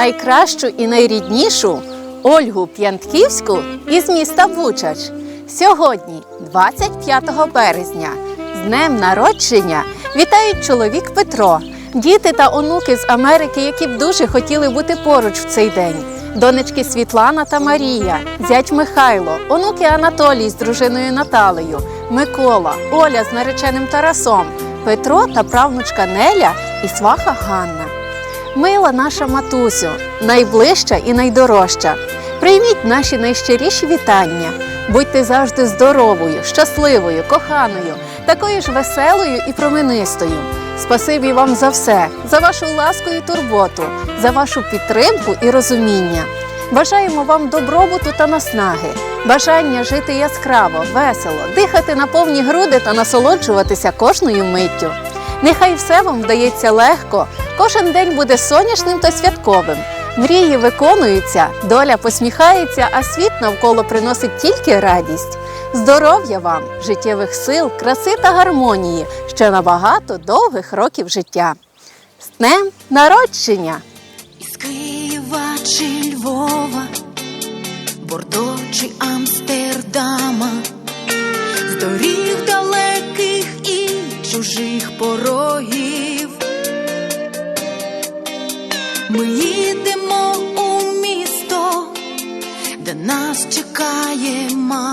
найкращу і найріднішу Ольгу П'янтківську із міста Бучач. Сьогодні, 25 березня, з днем народження вітають чоловік Петро, діти та онуки з Америки, які б дуже хотіли бути поруч в цей день. Донечки Світлана та Марія, зять Михайло, онуки Анатолій з дружиною Наталею, Микола, Оля з нареченим Тарасом, Петро та правнучка Неля і сваха Ганна. Мила наша матусю, найближча і найдорожча. Прийміть наші найщиріші вітання. Будьте завжди здоровою, щасливою, коханою, такою ж веселою і променистою. Спасибі вам за все, за вашу ласку і турботу, за вашу підтримку і розуміння. Бажаємо вам добробуту та наснаги, бажання жити яскраво, весело, дихати на повні груди та насолоджуватися кожною миттю. Нехай все вам вдається легко, кожен день буде сонячним та святковим. Мрії виконуються, доля посміхається, а світ навколо приносить тільки радість. Здоров'я вам, життєвих сил, краси та гармонії, ще на багато довгих років життя. З днем народження! Із Києва чи Львова, Бордо чи Амстердама, з доріг далеких і чужих порогів. Ми їдемо у місто, де нас чекає мама.